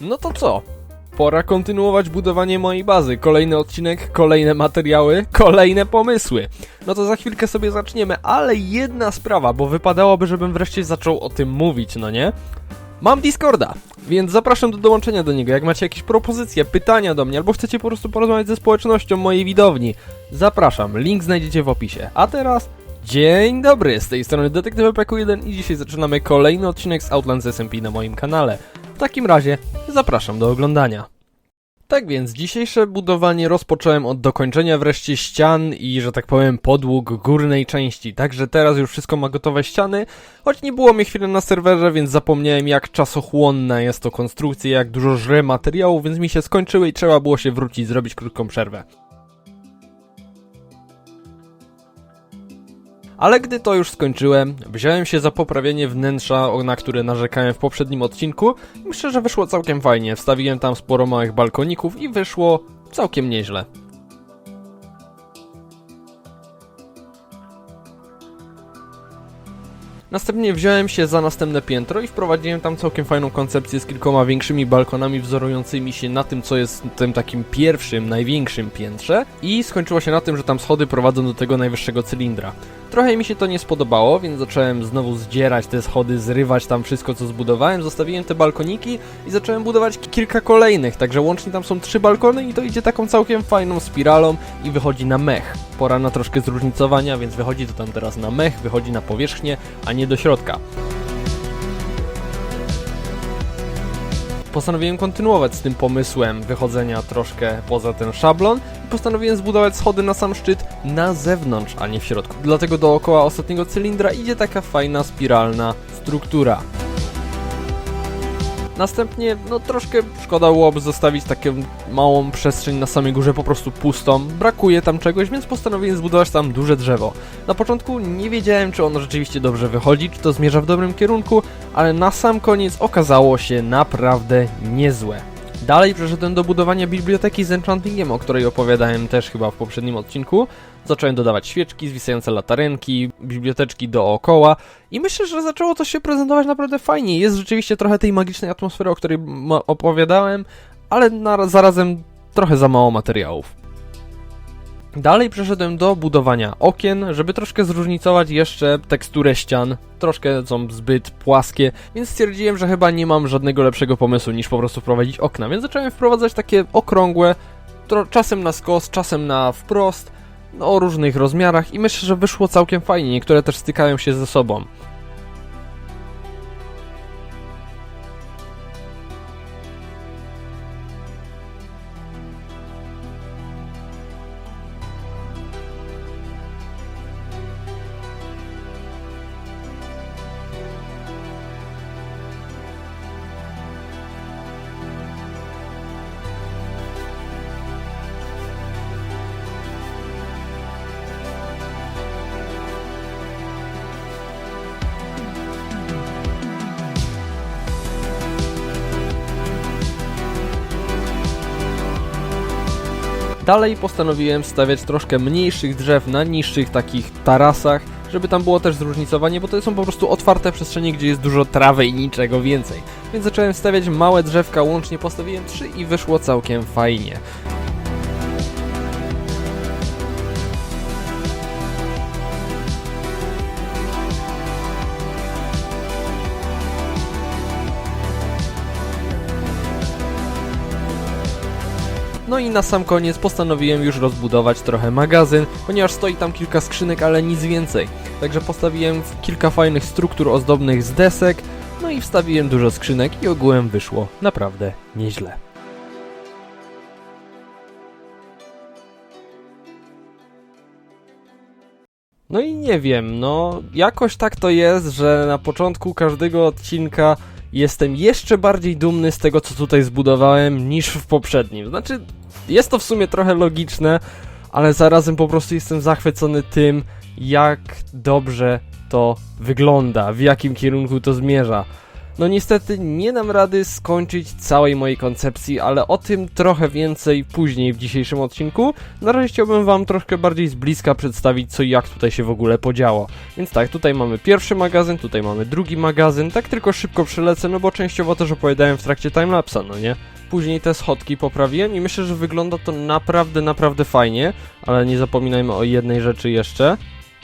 No to co? Pora kontynuować budowanie mojej bazy. Kolejny odcinek, kolejne materiały, kolejne pomysły. No to za chwilkę sobie zaczniemy, ale jedna sprawa, bo wypadałoby, żebym wreszcie zaczął o tym mówić, no nie? Mam Discorda, więc zapraszam do dołączenia do niego. Jak macie jakieś propozycje, pytania do mnie, albo chcecie po prostu porozmawiać ze społecznością mojej widowni, zapraszam. Link znajdziecie w opisie. A teraz Dzień dobry, z tej strony Detektyw PQ1 i dzisiaj zaczynamy kolejny odcinek z Outlands SMP na moim kanale. W takim razie zapraszam do oglądania. Tak więc, dzisiejsze budowanie rozpocząłem od dokończenia wreszcie ścian i, że tak powiem, podłóg górnej części. Także teraz już wszystko ma gotowe ściany, choć nie było mnie chwilę na serwerze, więc zapomniałem jak czasochłonna jest to konstrukcja, jak dużo żre materiału, więc mi się skończyły i trzeba było się wrócić, zrobić krótką przerwę. Ale gdy to już skończyłem, wziąłem się za poprawienie wnętrza, na które narzekałem w poprzednim odcinku i myślę, że wyszło całkiem fajnie. Wstawiłem tam sporo małych balkoników i wyszło całkiem nieźle. Następnie wziąłem się za następne piętro i wprowadziłem tam całkiem fajną koncepcję z kilkoma większymi balkonami wzorującymi się na tym, co jest tym takim pierwszym, największym piętrze i skończyło się na tym, że tam schody prowadzą do tego najwyższego cylindra. Trochę mi się to nie spodobało, więc zacząłem znowu zdzierać te schody, zrywać tam wszystko, co zbudowałem, zostawiłem te balkoniki i zacząłem budować ki- kilka kolejnych, także łącznie tam są trzy balkony i to idzie taką całkiem fajną spiralą i wychodzi na mech. Pora na troszkę zróżnicowania, więc wychodzi to tam teraz na mech, wychodzi na powierzchnię, a nie do środka. Postanowiłem kontynuować z tym pomysłem wychodzenia troszkę poza ten szablon i postanowiłem zbudować schody na sam szczyt na zewnątrz, a nie w środku. Dlatego dookoła ostatniego cylindra idzie taka fajna spiralna struktura. Następnie, no troszkę szkoda byłoby zostawić taką małą przestrzeń na samej górze po prostu pustą. Brakuje tam czegoś, więc postanowiłem zbudować tam duże drzewo. Na początku nie wiedziałem, czy ono rzeczywiście dobrze wychodzi, czy to zmierza w dobrym kierunku, ale na sam koniec okazało się naprawdę niezłe. Dalej przeszedłem do budowania biblioteki z enchantingiem, o której opowiadałem też chyba w poprzednim odcinku. Zacząłem dodawać świeczki, zwisające latarenki, biblioteczki dookoła i myślę, że zaczęło to się prezentować naprawdę fajnie. Jest rzeczywiście trochę tej magicznej atmosfery, o której opowiadałem, ale na, zarazem trochę za mało materiałów. Dalej przeszedłem do budowania okien, żeby troszkę zróżnicować jeszcze teksturę ścian. Troszkę są zbyt płaskie, więc stwierdziłem, że chyba nie mam żadnego lepszego pomysłu niż po prostu wprowadzić okna, więc zacząłem wprowadzać takie okrągłe, czasem na skos, czasem na wprost, no, o różnych rozmiarach i myślę, że wyszło całkiem fajnie. Niektóre też stykają się ze sobą. Dalej postanowiłem stawiać troszkę mniejszych drzew na niższych takich tarasach, żeby tam było też zróżnicowanie, bo to są po prostu otwarte przestrzenie, gdzie jest dużo trawy i niczego więcej. Więc zacząłem stawiać małe drzewka, łącznie postawiłem trzy i wyszło całkiem fajnie. No i na sam koniec postanowiłem już rozbudować trochę magazyn, ponieważ stoi tam kilka skrzynek, ale nic więcej. Także postawiłem kilka fajnych struktur ozdobnych z desek, no i wstawiłem dużo skrzynek i ogółem wyszło naprawdę nieźle. No i nie wiem, no jakoś tak to jest, że na początku każdego odcinka jestem jeszcze bardziej dumny z tego, co tutaj zbudowałem, niż w poprzednim. Znaczy, jest to w sumie trochę logiczne, ale zarazem po prostu jestem zachwycony tym, jak dobrze to wygląda, w jakim kierunku to zmierza. No niestety nie dam rady skończyć całej mojej koncepcji, ale o tym trochę więcej później w dzisiejszym odcinku. Na razie chciałbym wam troszkę bardziej z bliska przedstawić co i jak tutaj się w ogóle podziało. Więc tak, tutaj mamy pierwszy magazyn, tutaj mamy drugi magazyn, tak tylko szybko przelecę, no bo częściowo też opowiadałem w trakcie timelapsa, no nie? Później te schodki poprawiłem i myślę, że wygląda to naprawdę, naprawdę fajnie, ale nie zapominajmy o jednej rzeczy jeszcze.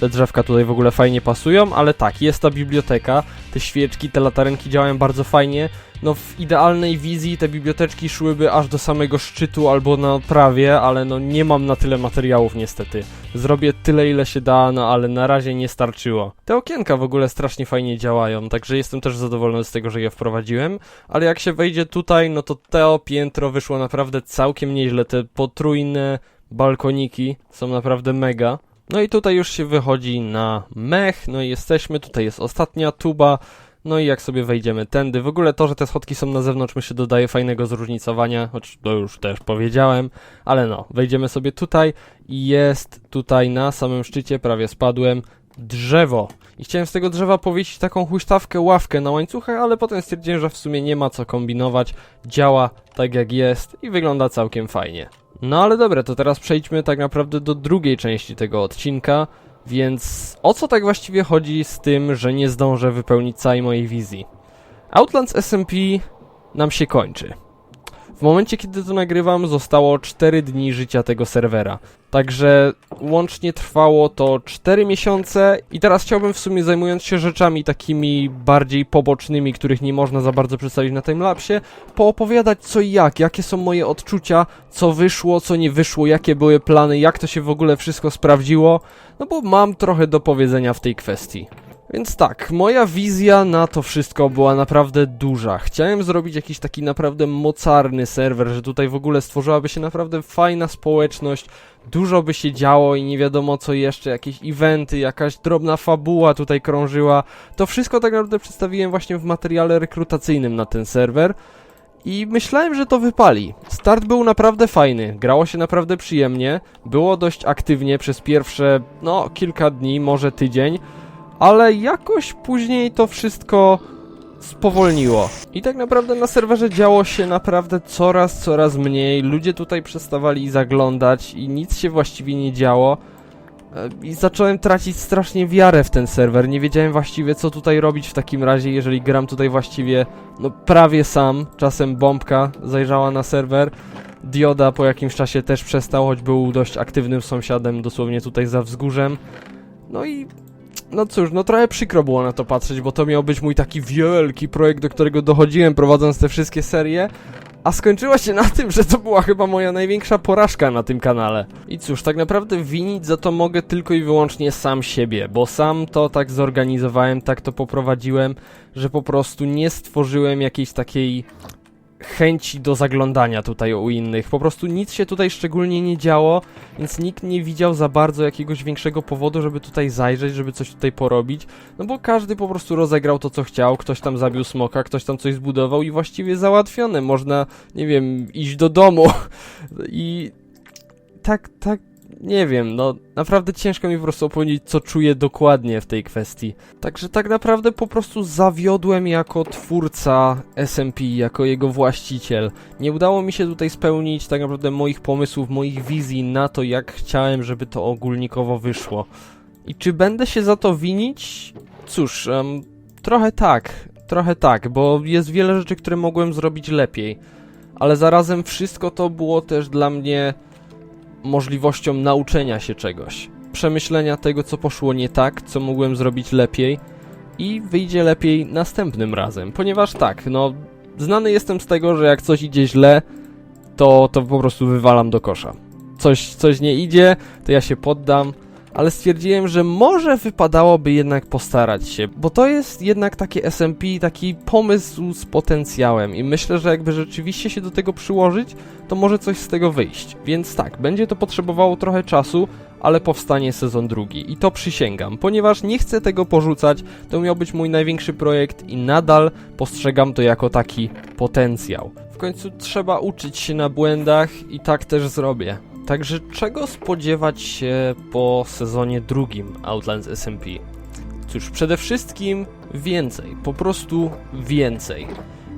Te drzewka tutaj w ogóle fajnie pasują, ale tak, jest ta biblioteka, te świeczki, te latarenki działają bardzo fajnie. No w idealnej wizji te biblioteczki szłyby aż do samego szczytu albo na prawie, ale no nie mam na tyle materiałów niestety. Zrobię tyle ile się da, no ale na razie nie starczyło. Te okienka w ogóle strasznie fajnie działają, także jestem też zadowolony z tego, że je wprowadziłem, ale jak się wejdzie tutaj, no to to piętro wyszło naprawdę całkiem nieźle, te potrójne balkoniki są naprawdę mega. No i tutaj już się wychodzi na mech, no i jesteśmy, tutaj jest ostatnia tuba, no i jak sobie wejdziemy tędy, w ogóle to, że te schodki są na zewnątrz, myślę, dodaje fajnego zróżnicowania, choć to już też powiedziałem, ale no, wejdziemy sobie tutaj i jest tutaj na samym szczycie, prawie spadłem, drzewo. I chciałem z tego drzewa powiesić taką huśtawkę, ławkę na łańcuchach, ale potem stwierdziłem, że w sumie nie ma co kombinować, działa tak jak jest i wygląda całkiem fajnie. No ale dobra, to teraz przejdźmy tak naprawdę do drugiej części tego odcinka, więc o co tak właściwie chodzi z tym, że nie zdążę wypełnić całej mojej wizji? Outlands SMP nam się kończy. W momencie, kiedy to nagrywam, zostało 4 dni życia tego serwera. Także łącznie trwało to 4 miesiące i teraz chciałbym w sumie zajmując się rzeczami takimi bardziej pobocznymi, których nie można za bardzo przedstawić na timelapsie, poopowiadać co i jak, jakie są moje odczucia, co wyszło, co nie wyszło, jakie były plany, jak to się w ogóle wszystko sprawdziło, no bo mam trochę do powiedzenia w tej kwestii. Więc tak, moja wizja na to wszystko była naprawdę duża. Chciałem zrobić jakiś taki naprawdę mocarny serwer, że tutaj w ogóle stworzyłaby się naprawdę fajna społeczność, dużo by się działo i nie wiadomo co jeszcze, jakieś eventy, jakaś drobna fabuła tutaj krążyła. To wszystko tak naprawdę przedstawiłem właśnie w materiale rekrutacyjnym na ten serwer. I myślałem, że to wypali. Start był naprawdę fajny, grało się naprawdę przyjemnie, było dość aktywnie przez pierwsze, no, kilka dni, może tydzień ale jakoś później to wszystko spowolniło. I tak naprawdę na serwerze działo się naprawdę coraz, coraz mniej. Ludzie tutaj przestawali zaglądać i nic się właściwie nie działo. E, I zacząłem tracić strasznie wiarę w ten serwer. Nie wiedziałem właściwie co tutaj robić w takim razie, jeżeli gram tutaj właściwie no prawie sam. Czasem bombka zajrzała na serwer. Dioda po jakimś czasie też przestał, choć był dość aktywnym sąsiadem dosłownie tutaj za wzgórzem. No i no cóż, no trochę przykro było na to patrzeć, bo to miał być mój taki wielki projekt, do którego dochodziłem prowadząc te wszystkie serie, a skończyło się na tym, że to była chyba moja największa porażka na tym kanale. I cóż, tak naprawdę winić za to mogę tylko i wyłącznie sam siebie, bo sam to tak zorganizowałem, tak to poprowadziłem, że po prostu nie stworzyłem jakiejś takiej chęci do zaglądania tutaj u innych. Po prostu nic się tutaj szczególnie nie działo, więc nikt nie widział za bardzo jakiegoś większego powodu, żeby tutaj zajrzeć, żeby coś tutaj porobić. No bo każdy po prostu rozegrał to, co chciał. Ktoś tam zabił smoka, ktoś tam coś zbudował i właściwie załatwione. Można, nie wiem, iść do domu. I tak, tak, nie wiem, no naprawdę ciężko mi po prostu opowiedzieć, co czuję dokładnie w tej kwestii. Także tak naprawdę po prostu zawiodłem jako twórca SMP, jako jego właściciel. Nie udało mi się tutaj spełnić tak naprawdę moich pomysłów, moich wizji na to, jak chciałem, żeby to ogólnikowo wyszło. I czy będę się za to winić? Cóż, em, trochę tak, trochę tak, bo jest wiele rzeczy, które mogłem zrobić lepiej. Ale zarazem wszystko to było też dla mnie możliwością nauczenia się czegoś, przemyślenia tego, co poszło nie tak, co mogłem zrobić lepiej i wyjdzie lepiej następnym razem, ponieważ tak, no, znany jestem z tego, że jak coś idzie źle, to, to po prostu wywalam do kosza. Coś, coś nie idzie, to ja się poddam, ale stwierdziłem, że może wypadałoby jednak postarać się, bo to jest jednak takie SMP, taki pomysł z potencjałem i myślę, że jakby rzeczywiście się do tego przyłożyć, to może coś z tego wyjść. Więc tak, będzie to potrzebowało trochę czasu, ale powstanie sezon drugi i to przysięgam, ponieważ nie chcę tego porzucać, to miał być mój największy projekt i nadal postrzegam to jako taki potencjał. W końcu trzeba uczyć się na błędach i tak też zrobię. Także czego spodziewać się po sezonie drugim Outlands SMP? Cóż, przede wszystkim więcej, po prostu więcej.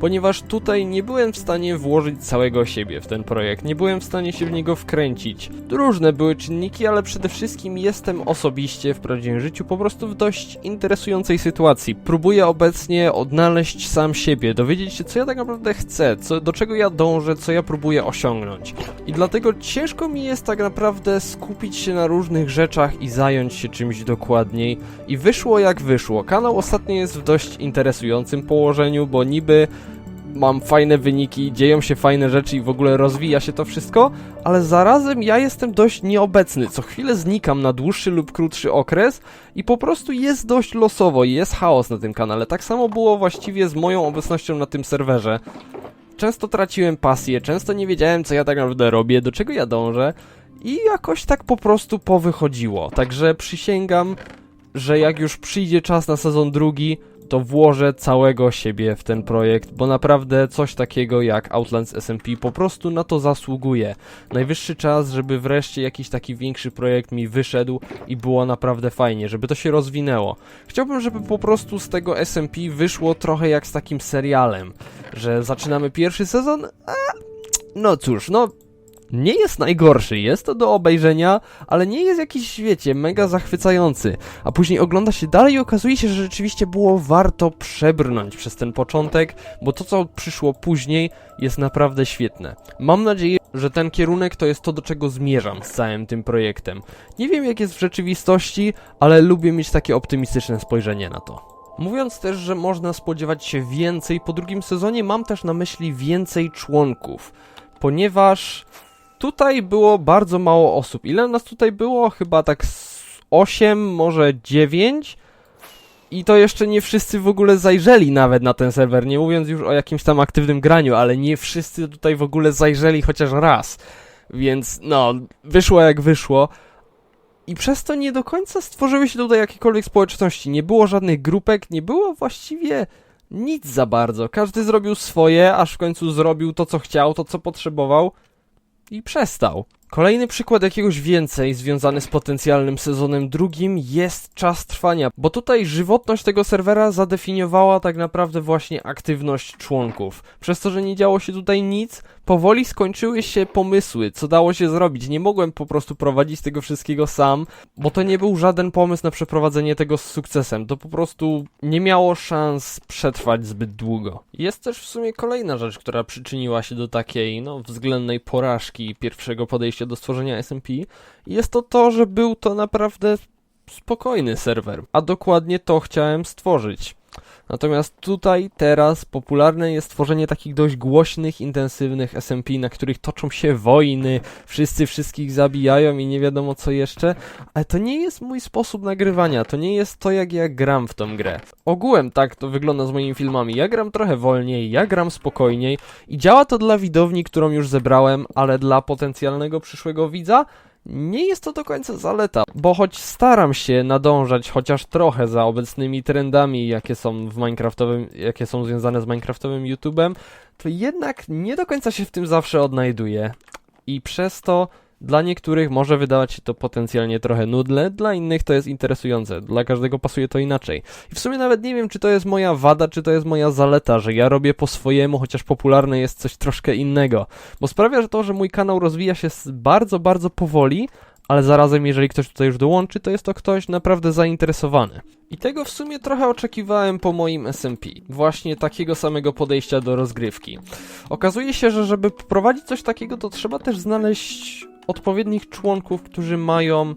Ponieważ tutaj nie byłem w stanie włożyć całego siebie w ten projekt, nie byłem w stanie się w niego wkręcić. Różne były czynniki, ale przede wszystkim jestem osobiście w prawdziwym życiu po prostu w dość interesującej sytuacji. Próbuję obecnie odnaleźć sam siebie, dowiedzieć się co ja tak naprawdę chcę, co, do czego ja dążę, co ja próbuję osiągnąć. I dlatego ciężko mi jest tak naprawdę skupić się na różnych rzeczach i zająć się czymś dokładniej. I wyszło jak wyszło. Kanał ostatnio jest w dość interesującym położeniu, bo niby mam fajne wyniki, dzieją się fajne rzeczy i w ogóle rozwija się to wszystko, ale zarazem ja jestem dość nieobecny. Co chwilę znikam na dłuższy lub krótszy okres i po prostu jest dość losowo i jest chaos na tym kanale. Tak samo było właściwie z moją obecnością na tym serwerze. Często traciłem pasję, często nie wiedziałem co ja tak naprawdę robię, do czego ja dążę i jakoś tak po prostu powychodziło. Także przysięgam, że jak już przyjdzie czas na sezon drugi, to włożę całego siebie w ten projekt, bo naprawdę coś takiego jak Outlands SMP po prostu na to zasługuje. Najwyższy czas, żeby wreszcie jakiś taki większy projekt mi wyszedł i było naprawdę fajnie, żeby to się rozwinęło. Chciałbym, żeby po prostu z tego SMP wyszło trochę jak z takim serialem, że zaczynamy pierwszy sezon, a no cóż, no nie jest najgorszy, jest to do obejrzenia, ale nie jest jakiś, wiecie, mega zachwycający. A później ogląda się dalej i okazuje się, że rzeczywiście było warto przebrnąć przez ten początek, bo to, co przyszło później, jest naprawdę świetne. Mam nadzieję, że ten kierunek to jest to, do czego zmierzam z całym tym projektem. Nie wiem, jak jest w rzeczywistości, ale lubię mieć takie optymistyczne spojrzenie na to. Mówiąc też, że można spodziewać się więcej po drugim sezonie, mam też na myśli więcej członków, ponieważ tutaj było bardzo mało osób. Ile nas tutaj było? Chyba tak 8, może 9. I to jeszcze nie wszyscy w ogóle zajrzeli nawet na ten serwer, nie mówiąc już o jakimś tam aktywnym graniu, ale nie wszyscy tutaj w ogóle zajrzeli chociaż raz. Więc no, wyszło jak wyszło. I przez to nie do końca stworzyły się tutaj jakiekolwiek społeczności. Nie było żadnych grupek, nie było właściwie nic za bardzo. Każdy zrobił swoje, aż w końcu zrobił to, co chciał, to, co potrzebował i przestał. Kolejny przykład jakiegoś więcej związany z potencjalnym sezonem drugim jest czas trwania, bo tutaj żywotność tego serwera zadefiniowała tak naprawdę właśnie aktywność członków. Przez to, że nie działo się tutaj nic, powoli skończyły się pomysły, co dało się zrobić. Nie mogłem po prostu prowadzić tego wszystkiego sam, bo to nie był żaden pomysł na przeprowadzenie tego z sukcesem. To po prostu nie miało szans przetrwać zbyt długo. Jest też w sumie kolejna rzecz, która przyczyniła się do takiej, no, względnej porażki pierwszego podejścia do stworzenia SMP. Jest to to, że był to naprawdę spokojny serwer, a dokładnie to chciałem stworzyć. Natomiast tutaj teraz popularne jest tworzenie takich dość głośnych, intensywnych SMP, na których toczą się wojny, wszyscy wszystkich zabijają i nie wiadomo co jeszcze, ale to nie jest mój sposób nagrywania, to nie jest to jak ja gram w tą grę. Ogółem tak to wygląda z moimi filmami, ja gram trochę wolniej, ja gram spokojniej i działa to dla widowni, którą już zebrałem, ale dla potencjalnego przyszłego widza nie jest to do końca zaleta, bo choć staram się nadążać chociaż trochę za obecnymi trendami, jakie są w Minecraftowym, jakie są związane z Minecraftowym YouTube'em, to jednak nie do końca się w tym zawsze odnajduję. I przez to dla niektórych może wydawać się to potencjalnie trochę nudne, dla innych to jest interesujące, dla każdego pasuje to inaczej. I w sumie nawet nie wiem, czy to jest moja wada, czy to jest moja zaleta, że ja robię po swojemu, chociaż popularne jest coś troszkę innego. Bo sprawia że to, że mój kanał rozwija się bardzo, bardzo powoli, ale zarazem jeżeli ktoś tutaj już dołączy, to jest to ktoś naprawdę zainteresowany. I tego w sumie trochę oczekiwałem po moim SMP. Właśnie takiego samego podejścia do rozgrywki. Okazuje się, że żeby poprowadzić coś takiego, to trzeba też znaleźć odpowiednich członków, którzy mają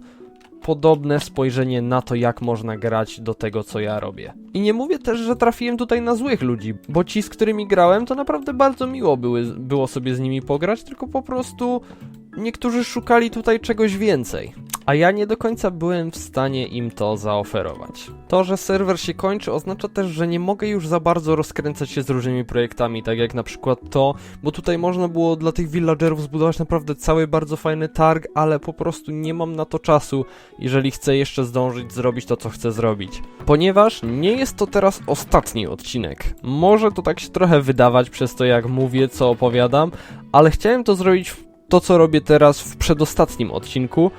podobne spojrzenie na to, jak można grać do tego, co ja robię. I nie mówię też, że trafiłem tutaj na złych ludzi, bo ci, z którymi grałem, to naprawdę bardzo miło były, było sobie z nimi pograć, tylko po prostu niektórzy szukali tutaj czegoś więcej. A ja nie do końca byłem w stanie im to zaoferować. To, że serwer się kończy, oznacza też, że nie mogę już za bardzo rozkręcać się z różnymi projektami, tak jak na przykład to, bo tutaj można było dla tych villagerów zbudować naprawdę cały bardzo fajny targ, ale po prostu nie mam na to czasu, jeżeli chcę jeszcze zdążyć zrobić to, co chcę zrobić. Ponieważ nie jest to teraz ostatni odcinek. Może to tak się trochę wydawać przez to, jak mówię, co opowiadam, ale chciałem to zrobić w to, co robię teraz w przedostatnim odcinku,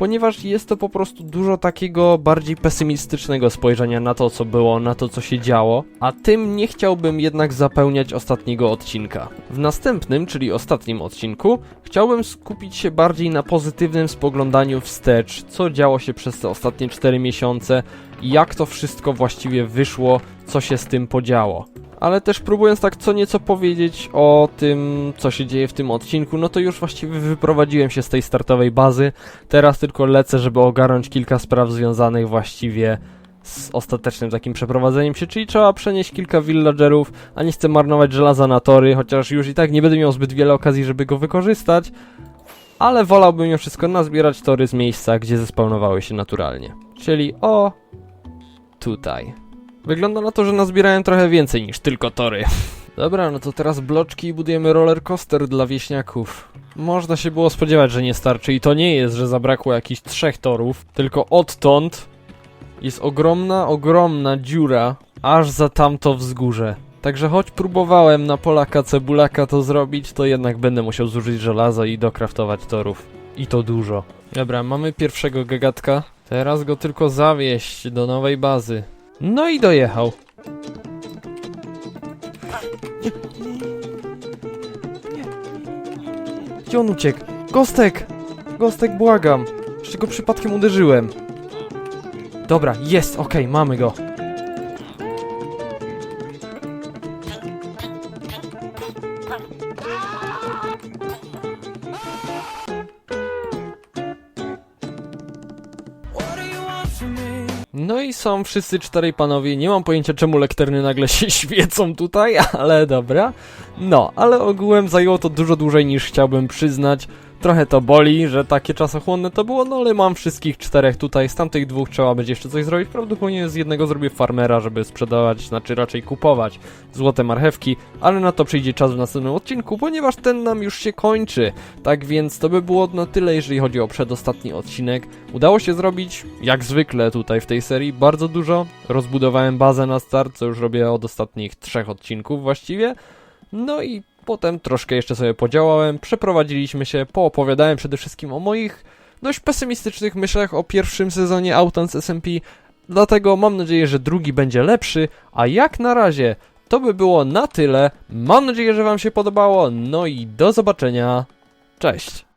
ponieważ jest to po prostu dużo takiego bardziej pesymistycznego spojrzenia na to, co było, na to, co się działo, a tym nie chciałbym jednak zapełniać ostatniego odcinka. W następnym, czyli ostatnim odcinku, chciałbym skupić się bardziej na pozytywnym spoglądaniu wstecz, co działo się przez te ostatnie 4 miesiące, jak to wszystko właściwie wyszło, co się z tym podziało ale też próbując tak co nieco powiedzieć o tym, co się dzieje w tym odcinku, no to już właściwie wyprowadziłem się z tej startowej bazy. Teraz tylko lecę, żeby ogarnąć kilka spraw związanych właściwie z ostatecznym takim przeprowadzeniem się, czyli trzeba przenieść kilka villagerów, a nie chcę marnować żelaza na tory, chociaż już i tak nie będę miał zbyt wiele okazji, żeby go wykorzystać, ale wolałbym mimo wszystko nazbierać tory z miejsca, gdzie zespawnowały się naturalnie. Czyli o tutaj. Wygląda na to, że nazbierałem trochę więcej niż tylko tory. Dobra, no to teraz bloczki i budujemy roller coaster dla wieśniaków. Można się było spodziewać, że nie starczy i to nie jest, że zabrakło jakichś trzech torów, tylko odtąd jest ogromna, ogromna dziura aż za tamto wzgórze. Także choć próbowałem na Polaka Cebulaka to zrobić, to jednak będę musiał zużyć żelazo i dokraftować torów. I to dużo. Dobra, mamy pierwszego gagatka. Teraz go tylko zawieść do nowej bazy. No i dojechał. Gdzie on uciekł? Gostek! Gostek, błagam! Jeszcze go przypadkiem uderzyłem. Dobra, jest, okej, mamy go. Są wszyscy czterej panowie. Nie mam pojęcia czemu lekterny nagle się świecą tutaj, ale dobra. No, ale ogółem zajęło to dużo dłużej niż chciałbym przyznać. Trochę to boli, że takie czasochłonne to było, no ale mam wszystkich czterech tutaj. Z tamtych dwóch trzeba będzie jeszcze coś zrobić. Prawdopodobnie z jednego zrobię farmera, żeby sprzedawać, znaczy raczej kupować złote marchewki, ale na to przyjdzie czas w następnym odcinku, ponieważ ten nam już się kończy. Tak więc to by było na tyle, jeżeli chodzi o przedostatni odcinek. Udało się zrobić, jak zwykle tutaj w tej serii, bardzo dużo. Rozbudowałem bazę na start, co już robię od ostatnich trzech odcinków właściwie. No i potem troszkę jeszcze sobie podziałałem, przeprowadziliśmy się, poopowiadałem przede wszystkim o moich dość pesymistycznych myślach o pierwszym sezonie Outlands SMP, dlatego mam nadzieję, że drugi będzie lepszy, a jak na razie to by było na tyle. Mam nadzieję, że Wam się podobało, no i do zobaczenia. Cześć!